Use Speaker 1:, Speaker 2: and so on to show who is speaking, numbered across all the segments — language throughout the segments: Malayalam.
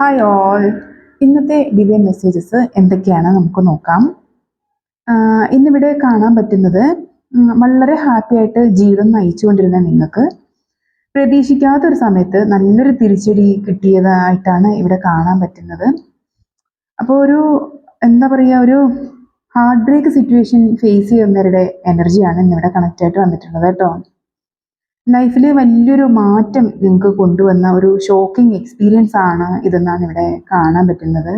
Speaker 1: ഹായ് ഓൾ ഇന്നത്തെ ഡിവൈൻ മെസ്സേജസ് എന്തൊക്കെയാണ് നമുക്ക് നോക്കാം. ഇന്നിവിടെ കാണാൻ പറ്റുന്നത് വളരെ ഹാപ്പി ആയിട്ട് ജീവിതം നയിച്ചുകൊണ്ടിരുന്ന നിങ്ങൾക്ക് പ്രതീക്ഷിക്കാത്ത ഒരു സമയത്ത് നല്ലൊരു തിരിച്ചടി കിട്ടിയതായിട്ടാണ് ഇവിടെ കാണാൻ പറ്റുന്നത്. അപ്പോൾ ഒരു എന്താ പറയുക ഒരു ഹാർട്ട് ബ്രേക്ക് സിറ്റുവേഷൻ ഫേസ് ചെയ്യുന്നവരുടെ എനർജിയാണ് ഇന്നിവിടെ കണക്റ്റ് ആയിട്ട് വന്നിട്ടുള്ളത് കേട്ടോ. ലൈഫിൽ വലിയൊരു മാറ്റം നിങ്ങൾക്ക് കൊണ്ടുവന്ന ഒരു ഷോക്കിംഗ് എക്സ്പീരിയൻസ് ആണ് ഇതെന്നാണ് ഇവിടെ കാണാൻ പറ്റുന്നത്.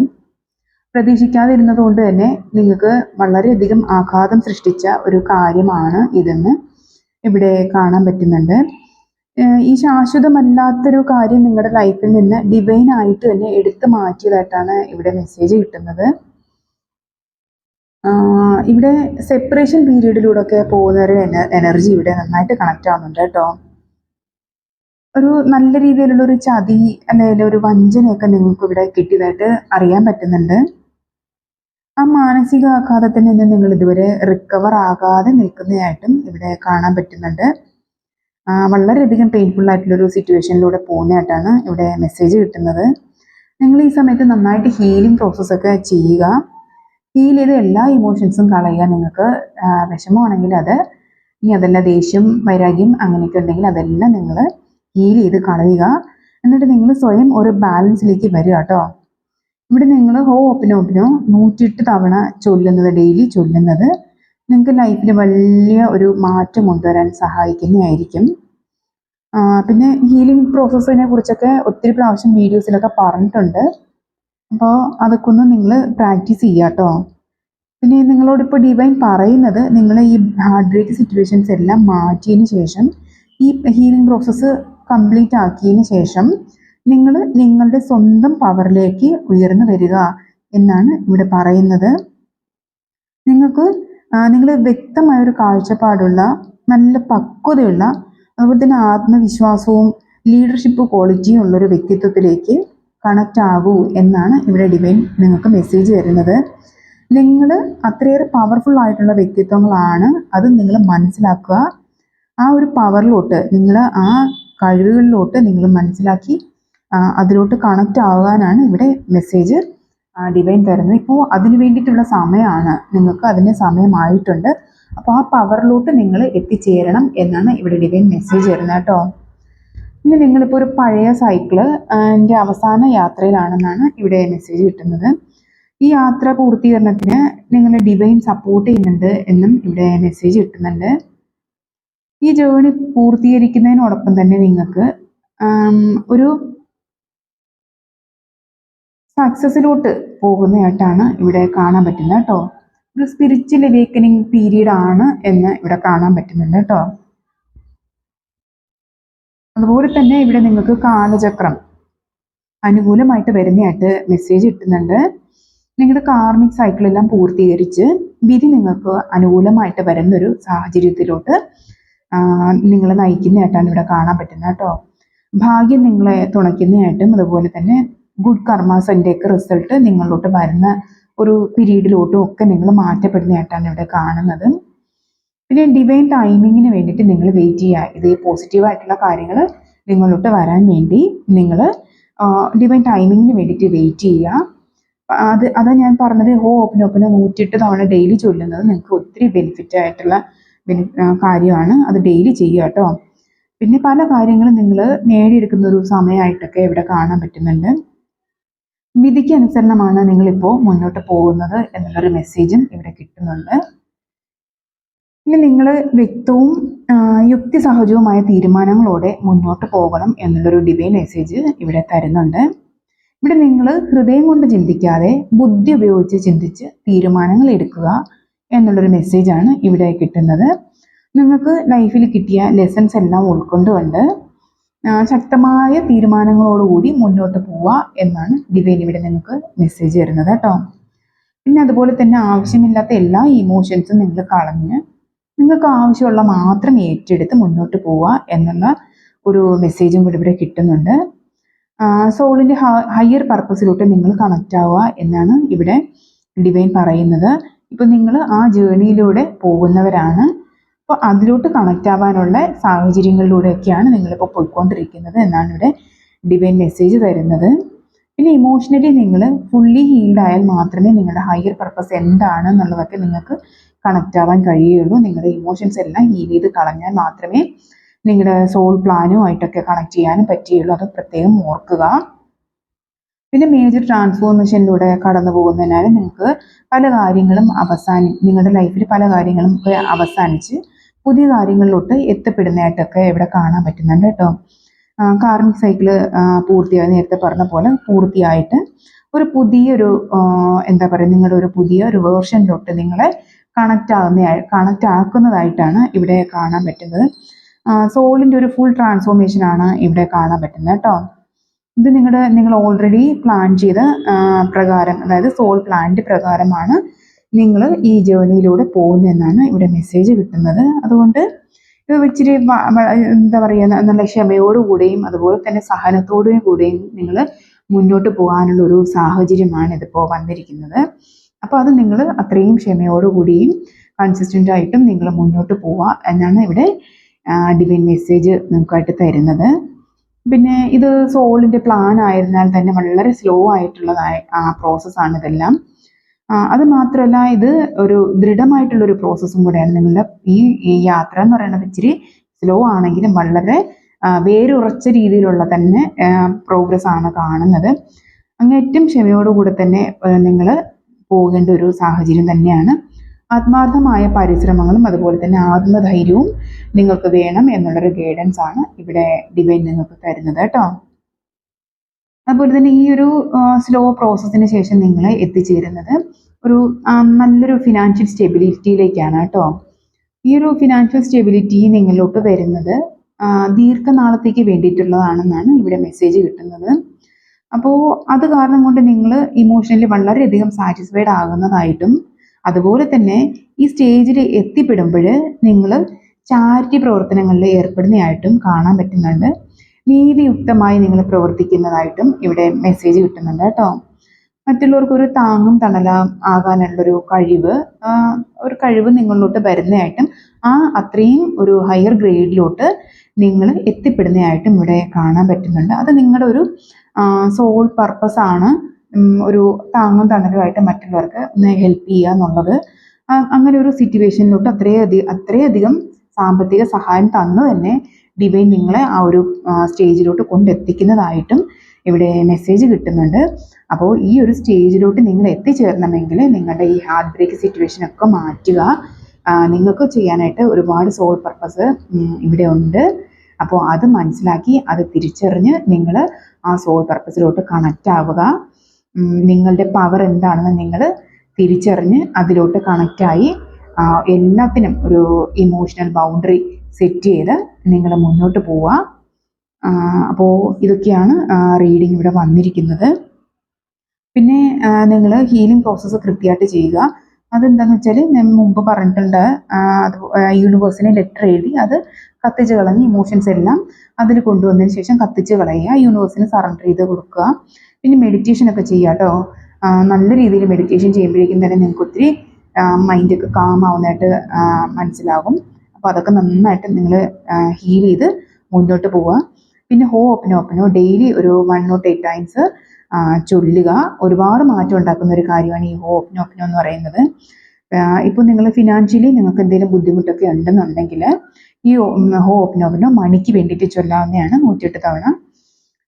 Speaker 1: പ്രതീക്ഷിക്കാതെ ഇരുന്നത് കൊണ്ട് തന്നെ നിങ്ങൾക്ക് വളരെയധികം ആഘാതം സൃഷ്ടിച്ച ഒരു കാര്യമാണ് ഇതെന്ന് ഇവിടെ കാണാൻ പറ്റുന്നുണ്ട്. ഈ ശാശ്വതമല്ലാത്തൊരു കാര്യം നിങ്ങളുടെ ലൈഫിൽ നിന്ന് ഡിവൈൻ ആയിട്ട് തന്നെ എടുത്തു മാറ്റിയതായിട്ടാണ് ഇവിടെ മെസ്സേജ് കിട്ടുന്നത്. ഇവിടെ സെപ്പറേഷൻ പീരീഡിലൂടെ ഒക്കെ പോകുന്ന ഒരു എനർജി ഇവിടെ നന്നായിട്ട് കണക്ട് ആവുന്നുണ്ട് കേട്ടോ. ഒരു നല്ല രീതിയിലുള്ള ഒരു ചതി അല്ലെങ്കിൽ ഒരു വഞ്ചനയൊക്കെ നിങ്ങൾക്ക് ഇവിടെ കിട്ടിയതായിട്ട് അറിയാൻ പറ്റുന്നുണ്ട്. ആ മാനസിക ആഘാതത്തിൽ നിന്ന് നിങ്ങൾ ഇതുവരെ റിക്കവർ ആകാതെ നിൽക്കുന്നതായിട്ടും ഇവിടെ കാണാൻ പറ്റുന്നുണ്ട്. വളരെയധികം പെയിൻഫുൾ ആയിട്ടുള്ളൊരു സിറ്റുവേഷനിലൂടെ പോകുന്നതായിട്ടാണ് ഇവിടെ മെസ്സേജ് കിട്ടുന്നത്. നിങ്ങൾ ഈ സമയത്ത് നന്നായിട്ട് ഹീലിംഗ് പ്രോസസ്സൊക്കെ ചെയ്യുക. ഹീൽ ചെയ്ത എല്ലാ ഇമോഷൻസും കളയുക നിങ്ങൾക്ക് വിഷമമാണെങ്കിൽ അത് ഇനി അതല്ല ദേഷ്യം വൈരാഗ്യം അങ്ങനെയൊക്കെ ഉണ്ടെങ്കിൽ അതെല്ലാം നിങ്ങൾ ഹീൽ ചെയ്ത് കളയുക. എന്നിട്ട് നിങ്ങൾ സ്വയം ഒരു ബാലൻസിലേക്ക് വരിക കേട്ടോ ഇവിടെ നിങ്ങൾ ഹോ ഓപ്പനോ ഓപ്പനോ നൂറ്റിയെട്ട് തവണ ചൊല്ലുന്നത് ഡെയിലി ചൊല്ലുന്നത് നിങ്ങൾക്ക് ലൈഫിൽ വലിയ ഒരു മാറ്റം കൊണ്ടുവരാൻ സഹായിക്കുന്നതായിരിക്കും. പിന്നെ ഹീലിംഗ് പ്രോസസ്സിനെ കുറിച്ചൊക്കെ ഒത്തിരി പ്രാവശ്യം വീഡിയോസിലൊക്കെ പറഞ്ഞിട്ടുണ്ട്. അപ്പോൾ അതൊക്കെ ഒന്ന് നിങ്ങൾ പ്രാക്ടീസ് ചെയ്യുക കേട്ടോ പിന്നെ നിങ്ങളോട് ഇപ്പോൾ ഡിവൈൻ പറയുന്നത് നിങ്ങൾ ഈ ഹാർഡ് ബ്രേക്ക് സിറ്റുവേഷൻസ് എല്ലാം മാറ്റിയതിന് ശേഷം ഈ ഹീലിംഗ് പ്രോസസ്സ് കംപ്ലീറ്റ് ആക്കിയതിന് ശേഷം നിങ്ങൾ നിങ്ങളുടെ സ്വന്തം പവറിലേക്ക് ഉയർന്നു വരിക എന്നാണ് ഇവിടെ പറയുന്നത്. നിങ്ങൾക്ക് നിങ്ങൾ വ്യക്തമായ ഒരു കാഴ്ചപ്പാടുള്ള നല്ല പക്വതയുള്ള അതുപോലെ തന്നെ ആത്മവിശ്വാസവും ലീഡർഷിപ്പ് ക്വാളിറ്റിയും ഉള്ള ഒരു വ്യക്തിത്വത്തിലേക്ക് കണക്റ്റ് ആകൂ എന്നാണ് ഇവിടെ ഡിവൈൻ നിങ്ങൾക്ക് മെസ്സേജ് തരുന്നത്. നിങ്ങൾ അത്രയേറെ പവർഫുൾ ആയിട്ടുള്ള വ്യക്തിത്വങ്ങളാണ്. അത് നിങ്ങൾ മനസ്സിലാക്കുക. ആ ഒരു പവറിലോട്ട് നിങ്ങൾ ആ കഴിവുകളിലോട്ട് നിങ്ങൾ മനസ്സിലാക്കി അതിലോട്ട് കണക്റ്റ് ആകാനാണ് ഇവിടെ മെസ്സേജ് ഡിവൈൻ തരുന്നത്. ഇപ്പോൾ അതിന് വേണ്ടിയിട്ടുള്ള സമയമാണ്. നിങ്ങൾക്ക് അതിന് സമയമായിട്ടുണ്ട്. അപ്പോൾ ആ പവറിലോട്ട് നിങ്ങൾ എത്തിച്ചേരണം എന്നാണ് ഇവിടെ ഡിവൈൻ മെസ്സേജ് തരുന്നത് കേട്ടോ. ഇനി നിങ്ങളിപ്പോൾ ഒരു പഴയ സൈക്കിൾ എന്റെ അവസാന യാത്രയിലാണെന്നാണ് ഇവിടെ മെസ്സേജ് കിട്ടുന്നത്. ഈ യാത്ര പൂർത്തീകരണത്തിന് നിങ്ങൾ ഡിവൈൻ സപ്പോർട്ട് ചെയ്യുന്നുണ്ട് എന്നും ഇവിടെ മെസ്സേജ് കിട്ടുന്നുണ്ട്. ഈ ജേണി പൂർത്തീകരിക്കുന്നതിനോടൊപ്പം തന്നെ നിങ്ങൾക്ക് ഒരു സക്സസിലോട്ട് പോകുന്നതായിട്ടാണ് ഇവിടെ കാണാൻ പറ്റുന്നത് കേട്ടോ. ഒരു സ്പിരിച്വൽ അവേക്കനിങ് പീരീഡ് ആണ് എന്ന് ഇവിടെ കാണാൻ പറ്റുന്നുണ്ട് കേട്ടോ. അതുപോലെ തന്നെ ഇവിടെ നിങ്ങൾക്ക് കാലചക്രം അനുകൂലമായിട്ട് വരുന്നതായിട്ട് മെസ്സേജ് കിട്ടുന്നുണ്ട് നിങ്ങളുടെ കാർമിക് സൈക്കിൾ എല്ലാം പൂർത്തീകരിച്ച് വിധി നിങ്ങൾക്ക് അനുകൂലമായിട്ട് വരുന്ന വരുന്നൊരു സാഹചര്യത്തിലോട്ട് നിങ്ങൾ നയിക്കുന്നതായിട്ടാണ് ഇവിടെ കാണാൻ പറ്റുന്നത് കേട്ടോ. ഭാഗ്യം നിങ്ങളെ തുണയ്ക്കുന്നതായിട്ടും അതുപോലെ തന്നെ ഗുഡ് കർമാസിന്റെയൊക്കെ റിസൾട്ട് നിങ്ങളിലോട്ട് വരുന്ന ഒരു പീരീഡിലോട്ടും ഒക്കെ നിങ്ങൾ മാറ്റപ്പെടുന്നതായിട്ടാണ് ഇവിടെ കാണുന്നത്. പിന്നെ ഡിവൈൻ ടൈമിങ്ങിന് വേണ്ടിയിട്ട് നിങ്ങൾ വെയിറ്റ് ചെയ്യുക. ഇത് പോസിറ്റീവായിട്ടുള്ള കാര്യങ്ങൾ നിങ്ങളോട്ട് വരാൻ വേണ്ടി നിങ്ങൾ ഡിവൈൻ ടൈമിങ്ങിന് വേണ്ടിയിട്ട് വെയിറ്റ് ചെയ്യുക. അത് അതാ ഞാൻ പറഞ്ഞത് ഹോ ഓപ്പൻ ഓപ്പന നൂറ്റിയെട്ട് തവണ ഡെയിലി ചൊല്ലുന്നത് നിങ്ങൾക്ക് ഒത്തിരി ബെനിഫിറ്റ് ആയിട്ടുള്ള കാര്യമാണ്. അത് ഡെയിലി ചെയ്യുക കേട്ടോ. പിന്നെ പല കാര്യങ്ങളും നിങ്ങൾ നേടിയെടുക്കുന്ന ഒരു സമയമായിട്ടൊക്കെ ഇവിടെ കാണാൻ പറ്റുന്നുണ്ട്. വിധിക്ക് അനുസരണമാണ് നിങ്ങളിപ്പോൾ മുന്നോട്ട് പോകുന്നത് എന്നുള്ളൊരു മെസ്സേജും ഇവിടെ കിട്ടുന്നുണ്ട്. ഇനി നിങ്ങൾ വ്യക്തവും യുക്തിസഹജവുമായ തീരുമാനങ്ങളോടെ മുന്നോട്ട് പോകണം എന്നുള്ളൊരു ഡിവൈൻ മെസ്സേജ് ഇവിടെ തരുന്നുണ്ട്. ഇവിടെ നിങ്ങൾ ഹൃദയം കൊണ്ട് ചിന്തിക്കാതെ ബുദ്ധി ഉപയോഗിച്ച് ചിന്തിച്ച് തീരുമാനങ്ങൾ എടുക്കുക എന്നുള്ളൊരു മെസ്സേജാണ് ഇവിടെ കിട്ടുന്നത്. നിങ്ങൾക്ക് ലൈഫിൽ കിട്ടിയ ലെസൺസ് എല്ലാം ഉൾക്കൊണ്ടുകൊണ്ട് ശക്തമായ തീരുമാനങ്ങളോടുകൂടി മുന്നോട്ട് പോവുക എന്നാണ് ഡിവൈൻ ഇവിടെ നിങ്ങൾക്ക് മെസ്സേജ് തരുന്നത് കേട്ടോ. പിന്നെ അതുപോലെ തന്നെ ആവശ്യമില്ലാത്ത എല്ലാ ഇമോഷൻസും നിങ്ങൾ കളഞ്ഞ് നിങ്ങൾക്ക് ആവശ്യമുള്ള മാത്രം ഏറ്റെടുത്ത് മുന്നോട്ട് പോവുക എന്നുള്ള ഒരു മെസ്സേജും കൂടി ഇവിടെ കിട്ടുന്നുണ്ട്. സോളിന്റെ ഹയർ പർപ്പസിലോട്ട് നിങ്ങൾ കണക്റ്റ് ആവുക എന്നാണ് ഇവിടെ ഡിവൈൻ പറയുന്നത്. ഇപ്പം നിങ്ങൾ ആ ജേണിയിലൂടെ പോകുന്നവരാണ്. അപ്പോൾ അതിലോട്ട് കണക്റ്റ് ആവാനുള്ള സാഹചര്യങ്ങളിലൂടെയൊക്കെയാണ് നിങ്ങളിപ്പോൾ പോയിക്കൊണ്ടിരിക്കുന്നത് എന്നാണ് ഇവിടെ ഡിവൈൻ മെസ്സേജ് തരുന്നത്. പിന്നെ ഇമോഷണലി നിങ്ങൾ ഫുള്ളി ഹീൽഡ് ആയാൽ മാത്രമേ നിങ്ങളുടെ ഹയർ പർപ്പസ് എന്താണ് എന്നുള്ളതൊക്കെ നിങ്ങൾക്ക് കണക്റ്റ് ആവാൻ കഴിയുള്ളൂ. നിങ്ങളുടെ ഇമോഷൻസ് എല്ലാം ഹീൽ ചെയ്ത് കളഞ്ഞാൽ മാത്രമേ നിങ്ങളുടെ സോൾ പ്ലാനുമായിട്ടൊക്കെ കണക്ട് ചെയ്യാനും പറ്റുകയുള്ളൂ അത് പ്രത്യേകം ഓർക്കുക. പിന്നെ മേജർ ട്രാൻസ്ഫോർമേഷനിലൂടെ കടന്നു പോകുന്നതിനാൽ നിങ്ങൾക്ക് പല കാര്യങ്ങളും അവസാനി നിങ്ങളുടെ ലൈഫിൽ പല കാര്യങ്ങളും ഒക്കെ അവസാനിച്ച് പുതിയ കാര്യങ്ങളിലോട്ട് എത്തപ്പെടുന്നതായിട്ടൊക്കെ ഇവിടെ കാണാൻ പറ്റുന്നുണ്ട് കേട്ടോ. കാർമിക് സൈക്കിൾ പൂർത്തിയായി നേരത്തെ പറഞ്ഞ പോലെ പൂർത്തിയായിട്ട് ഒരു പുതിയൊരു എന്താ പറയുക നിങ്ങളുടെ ഒരു പുതിയ ഒരു വേർഷനിലോട്ട് നിങ്ങളെ കണക്റ്റ് ആകുന്ന കണക്റ്റ് ആക്കുന്നതായിട്ടാണ് ഇവിടെ കാണാൻ പറ്റുന്നത്. സോളിന്റെ ഒരു ഫുൾ ട്രാൻസ്ഫോർമേഷൻ ആണ് ഇവിടെ കാണാൻ പറ്റുന്നത് കേട്ടോ. ഇത് നിങ്ങളുടെ നിങ്ങൾ ഓൾറെഡി പ്ലാൻ ചെയ്ത പ്രകാരം അതായത് സോൾ പ്ലാന്റ് പ്രകാരമാണ് നിങ്ങൾ ഈ ജേർണിയിലൂടെ പോകുന്നതെന്നാണ് ഇവിടെ മെസ്സേജ് കിട്ടുന്നത്. അതുകൊണ്ട് ഇച്ചിരി എന്താ പറയുക നല്ല ക്ഷമയോടുകൂടെയും അതുപോലെ തന്നെ സഹനത്തോടു കൂടെയും നിങ്ങൾ മുന്നോട്ട് പോകാനുള്ള ഒരു സാഹചര്യമാണ് ഇതിപ്പോൾ വന്നിരിക്കുന്നത്. അപ്പോൾ അത് നിങ്ങൾ അത്രയും ക്ഷമയോടുകൂടിയും കൺസിസ്റ്റന്റ് ആയിട്ടും നിങ്ങൾ മുന്നോട്ട് പോവുക എന്നാണ് ഇവിടെ ഡിവൈൻ മെസ്സേജ് നിങ്ങൾക്കായിട്ട് തരുന്നത്. പിന്നെ ഇത് സോളിന്റെ പ്ലാൻ ആയിരുന്നാൽ തന്നെ വളരെ സ്ലോ ആയിട്ടുള്ളതായ ആ പ്രോസസ്സാണ് ഇതെല്ലാം. അത് മാത്രമല്ല ഇത് ഒരു ദൃഢമായിട്ടുള്ള ഒരു പ്രോസസ്സും കൂടെയാണ് നിങ്ങളുടെ ഈ യാത്ര എന്ന് പറയുന്നത് ഇച്ചിരി സ്ലോ ആണെങ്കിലും വളരെ വേരുറച്ച രീതിയിലുള്ള തന്നെ പ്രോഗ്രസ് ആണ് കാണുന്നത്. അങ്ങേറ്റം ക്ഷമയോടുകൂടെ തന്നെ നിങ്ങൾ പോകേണ്ട ഒരു സാഹചര്യം തന്നെയാണ്. ആത്മാർത്ഥമായ പരിശ്രമങ്ങളും അതുപോലെ തന്നെ ആത്മധൈര്യവും നിങ്ങൾക്ക് വേണം എന്നുള്ളൊരു ഗൈഡൻസ് ആണ് ഇവിടെ ഡിവൈൻ നിങ്ങൾക്ക് തരുന്നത് കേട്ടോ. അതുപോലെ തന്നെ ഈ ഒരു സ്ലോ പ്രോസസ്സിന് ശേഷം നിങ്ങൾ എത്തിച്ചേരുന്നത് ഒരു നല്ലൊരു ഫിനാൻഷ്യൽ സ്റ്റെബിലിറ്റിയിലേക്കാണ് കേട്ടോ. ഈ ഒരു ഫിനാൻഷ്യൽ സ്റ്റെബിലിറ്റി നിങ്ങളിലോട്ട് വരുന്നത് ദീർഘനാളത്തേക്ക് വേണ്ടിയിട്ടുള്ളതാണെന്നാണ് ഇവിടെ മെസ്സേജ് കിട്ടുന്നത്. അപ്പോൾ അത് കാരണം കൊണ്ട് നിങ്ങൾ ഇമോഷണലി വളരെയധികം സാറ്റിസ്ഫൈഡ് ആകുന്നതായിട്ടും അതുപോലെ തന്നെ ഈ സ്റ്റേജിൽ എത്തിപ്പെടുമ്പോൾ നിങ്ങൾ ചാരിറ്റി പ്രവർത്തനങ്ങളിൽ ഏർപ്പെടുന്നതായിട്ടും കാണാൻ പറ്റുന്നുണ്ട്. നീതിയുക്തമായി നിങ്ങൾ പ്രവർത്തിക്കുന്നതായിട്ടും ഇവിടെ മെസ്സേജ് കിട്ടുന്നുണ്ട് കേട്ടോ. മറ്റുള്ളവർക്ക് ഒരു താങ്ങും തണലാം ആകാനുള്ളൊരു കഴിവ് ഒരു കഴിവ് നിങ്ങളിലോട്ട് വരുന്നതായിട്ടും ആ അത്രയും ഒരു ഹയർ ഗ്രേഡിലോട്ട് നിങ്ങൾ എത്തിപ്പെടുന്നതായിട്ടും ഇവിടെ കാണാൻ പറ്റുന്നുണ്ട്. അത് നിങ്ങളുടെ ഒരു സോൾ പർപ്പസ് ആണ് ഒരു താങ്ങും തണലുമായിട്ട് മറ്റുള്ളവർക്ക് ഒന്ന് ഹെൽപ്പ് ചെയ്യുക എന്നുള്ളത്. അങ്ങനെ ഒരു സിറ്റുവേഷനിലോട്ട് അത്രയധികം അത്രയധികം സാമ്പത്തിക സഹായം തന്നു തന്നെ ഡിവൈൻ നിങ്ങളെ ആ ഒരു സ്റ്റേജിലോട്ട് കൊണ്ടെത്തിക്കുന്നതായിട്ടും ഇവിടെ മെസ്സേജ് കിട്ടുന്നുണ്ട്. അപ്പോൾ ഈ ഒരു സ്റ്റേജിലോട്ട് നിങ്ങൾ എത്തിച്ചേരണമെങ്കിൽ നിങ്ങളുടെ ഈ ഹാർട്ട് ബ്രേക്ക് സിറ്റുവേഷൻ ഒക്കെ മാറ്റുക. നിങ്ങൾക്ക് ചെയ്യാനായിട്ട് ഒരുപാട് സോൾ പർപ്പസ് ഇവിടെ ഉണ്ട്. അപ്പോൾ അത് മനസ്സിലാക്കി അത് തിരിച്ചറിഞ്ഞ് നിങ്ങൾ ആ സോൾ പർപ്പസിലോട്ട് കണക്റ്റ് ആവുക. നിങ്ങളുടെ പവർ എന്താണെന്ന് നിങ്ങൾ തിരിച്ചറിഞ്ഞ് അതിലോട്ട് കണക്റ്റായി എല്ലാത്തിനും ഒരു ഇമോഷണൽ ബൗണ്ടറി സെറ്റ് ചെയ്ത് നിങ്ങൾ മുന്നോട്ട് പോവുക അപ്പോൾ ഇതൊക്കെയാണ് റീഡിംഗ് ഇവിടെ വന്നിരിക്കുന്നത്. പിന്നെ നിങ്ങൾ ഹീലിംഗ് പ്രോസസ്സ് കൃത്യമായിട്ട് ചെയ്യുക. അതെന്താണെന്ന് വെച്ചാൽ ഞാൻ മുമ്പ് പറഞ്ഞിട്ടുണ്ട് അത് യൂണിവേഴ്സിന് ലെറ്റർ എഴുതി അത് കത്തിച്ച് കളഞ്ഞ് ഇമോഷൻസ് എല്ലാം അതിൽ കൊണ്ടുവന്നതിന് ശേഷം കത്തിച്ച് കളയുക യൂണിവേഴ്സിന് സറണ്ടർ ചെയ്ത് കൊടുക്കുക. പിന്നെ മെഡിറ്റേഷൻ ഒക്കെ ചെയ്യുക കേട്ടോ. നല്ല രീതിയിൽ മെഡിറ്റേഷൻ ചെയ്യുമ്പോഴേക്കും തന്നെ നിങ്ങൾക്ക് ഒത്തിരി മൈൻഡൊക്കെ കാം ആവുന്നതായിട്ട് മനസ്സിലാകും. അപ്പോൾ അതൊക്കെ നന്നായിട്ട് നിങ്ങൾ ഹീൽ ചെയ്ത് മുന്നോട്ട് പോവുക പിന്നെ ഹോ ഓപ്പനോ ഓപ്പനോ ഡെയിലി ഒരു വൺ നോട്ട് എയ്റ്റ് ടൈംസ് ചൊല്ലുക. ഒരുപാട് മാറ്റം ഉണ്ടാക്കുന്ന ഒരു കാര്യമാണ് ഈ ഹോ ഓപ്പനോ ഓപ്പനോ എന്ന് പറയുന്നത്. ഇപ്പോൾ നിങ്ങൾ ഫിനാൻഷ്യലി നിങ്ങൾക്ക് എന്തെങ്കിലും ബുദ്ധിമുട്ടൊക്കെ ഉണ്ടെന്നുണ്ടെങ്കിൽ ഈ ഹോ ഓപ്പനോ ഓപ്പനോ മണിക്ക് വേണ്ടിയിട്ട് ചൊല്ലാവുന്നതാണ് നൂറ്റിയെട്ട് തവണ.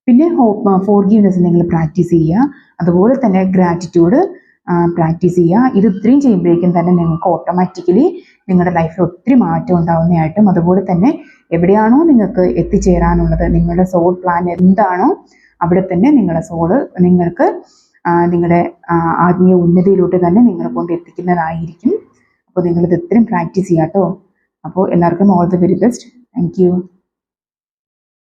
Speaker 1: പിന്നെ ഹോ ഫോർഗീവ്നെസ് നിങ്ങൾ പ്രാക്ടീസ് ചെയ്യുക. അതുപോലെ തന്നെ ഗ്രാറ്റിറ്റ്യൂഡ് പ്രാക്ടീസ് ചെയ്യുക. ഇത് ഇത്രയും ചെയ്യുമ്പോഴേക്കും തന്നെ നിങ്ങൾക്ക് ഓട്ടോമാറ്റിക്കലി നിങ്ങളുടെ ലൈഫിൽ ഒത്തിരി മാറ്റം ഉണ്ടാവുന്നതായിട്ടും അതുപോലെ തന്നെ എവിടെയാണോ നിങ്ങൾക്ക് എത്തിച്ചേരാനുള്ളത് നിങ്ങളുടെ സോൾ പ്ലാൻ എന്താണോ അവിടെ തന്നെ നിങ്ങളുടെ സോൾ നിങ്ങൾക്ക് നിങ്ങളുടെ ആത്മീയ ഉന്നതിയിലോട്ട് തന്നെ നിങ്ങളെ കൊണ്ട് എത്തിക്കുന്നതായിരിക്കും. അപ്പോൾ നിങ്ങളിത് ഇത്രയും പ്രാക്ടീസ് ചെയ്യാം കേട്ടോ. അപ്പോൾ എല്ലാവർക്കും all the very best thank